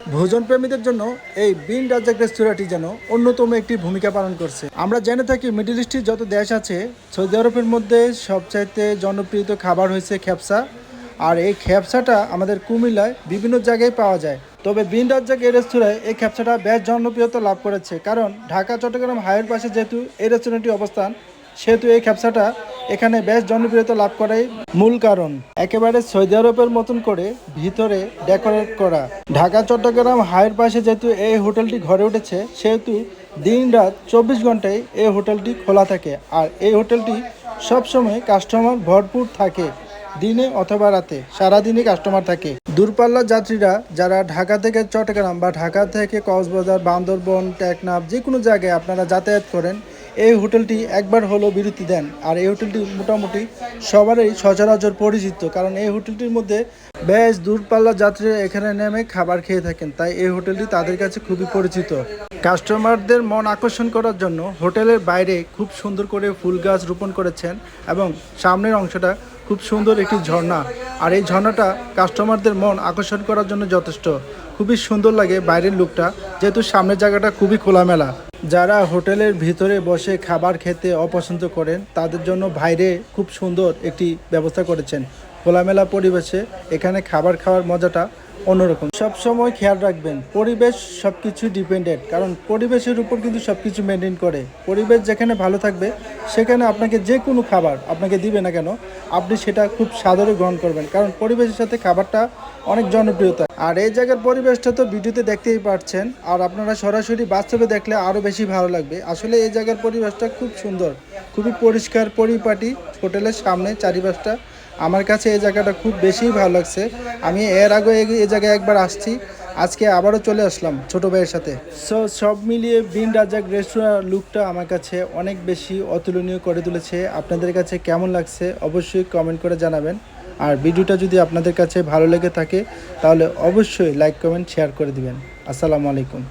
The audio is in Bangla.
ভোজন প্রেমীদের জন্য এই বিন রাজ্জাক রেস্তোরাঁটি যেন অন্যতম একটি ভূমিকা পালন করছে। আমরা জেনে থাকি, মিডল ইস্টের যত দেশ আছে, সৌদি আরবের মধ্যে সবচাইতে জনপ্রিয় খাবার হয়েছে খেপসা আর এই খেপসাটা আমাদের কুমিল্লায় বিভিন্ন জায়গায় পাওয়া যায়। তবে বিন রাজ্জাক এই রেস্তোরাঁয় এই খেপসাটা বেশ জনপ্রিয়তা লাভ করেছে। কারণ ঢাকা, চট্টগ্রাম হাইওয়ের পাশে যেহেতু এই রেস্টুরেন্টটি অবস্থান, সেহেতু এই খেপসাটা এখানে বেশ জনপ্রিয়তা লাভ করাই মূল কারণ। একেবারে সৌদি আরবের মতন করে ভিতরে ডেকোরেট করা। ঢাকা, চট্টগ্রাম হাইয়ের পাশে যেহেতু এই হোটেলটি ঘরে উঠেছে, সেহেতু দিন রাত চব্বিশ ঘন্টায় এই হোটেলটি খোলা থাকে। আর এই হোটেলটি সবসময় কাস্টমার ভরপুর থাকে, দিনে অথবা রাতে। সারাদিনই কাস্টমার থাকে। দূরপাল্লার যাত্রীরা যারা ঢাকা থেকে চট্টগ্রাম বা ঢাকা থেকে কক্সবাজার, বান্দরবন, টেকনাফ যে কোনো জায়গায় আপনারা যাতায়াত করেন এই হোটেলটি একবার হলো বিরতি দেন। আর এই হোটেলটি মোটামুটি সবারই সচরাচর পরিচিত, কারণ এই হোটেলটির মধ্যে বেশ দূরপাল্লার যাত্রীরা এখানে নেমে খাবার খেয়ে থাকেন। তাই এই হোটেলটি তাদের কাছে খুবই পরিচিত। কাস্টমারদের মন আকর্ষণ করার জন্য হোটেলের বাইরে খুব সুন্দর করে ফুল গাছ রোপণ করেছেন এবং সামনের অংশটা খুব সুন্দর একটি ঝর্ণা। আর এই ঝর্ণাটা কাস্টমারদের মন আকর্ষণ করার জন্য যথেষ্ট। খুবই সুন্দর লাগে বাইরের লুকটা, যেহেতু সামনের জায়গাটা খুবই খোলামেলা। যারা হোটেলের ভিতরে বসে খাবার খেতে অপছন্দ করেন, তাদের জন্য বাইরে খুব সুন্দর একটি ব্যবস্থা করেছেন। খোলামেলা পরিবেশে এখানে খাবার খাওয়ার মজাটা অন্যরকম। সব সময় খেয়াল রাখবেন, পরিবেশ সব কিছু ডিপেন্ডেন্ট কারণ পরিবেশের উপর কিন্তু সব কিছু মেনটেন করে। পরিবেশ যেখানে ভালো থাকবে, সেখানে আপনাকে যে কোনো খাবার আপনাকে দিবে না কেন, আপনি সেটা খুব সাদরে গ্রহণ করবেন। কারণ পরিবেশের সাথে খাবারটা অনেক জনপ্রিয়তা। আর এই জায়গার পরিবেশটা তো ভিডিওতে দেখতেই পাচ্ছেন আর আপনারা সরাসরি বাস্তবে দেখলে আরও বেশি ভালো লাগবে। আসলে এই জায়গার পরিবেশটা খুব সুন্দর, খুবই পরিষ্কার, পরিপাটি, হোটেলের সামনে চারিপাশটা আমার কাছে এই জায়গাটা খুব বেশি ভালো লাগছে। আমি এর আগে এই- জায়গায় একবার আসছি। আজকে আবারও চলে আসলাম ছোট ভাইয়ের সাথে। সো সব মিলিয়ে বিন রাজাক রেস্টুরেন্ট লুকটা আমার কাছে অনেক বেশি অতুলনীয় করে তুলেছে। আপনাদের কাছে কেমন লাগছে অবশ্যই কমেন্ট করে জানাবেন। আর ভিডিওটা যদি আপনাদের কাছে ভালো লেগে থাকে, তাহলে অবশ্যই লাইক কমেন্ট শেয়ার করে দিবেন। আসসালামু আলাইকুম।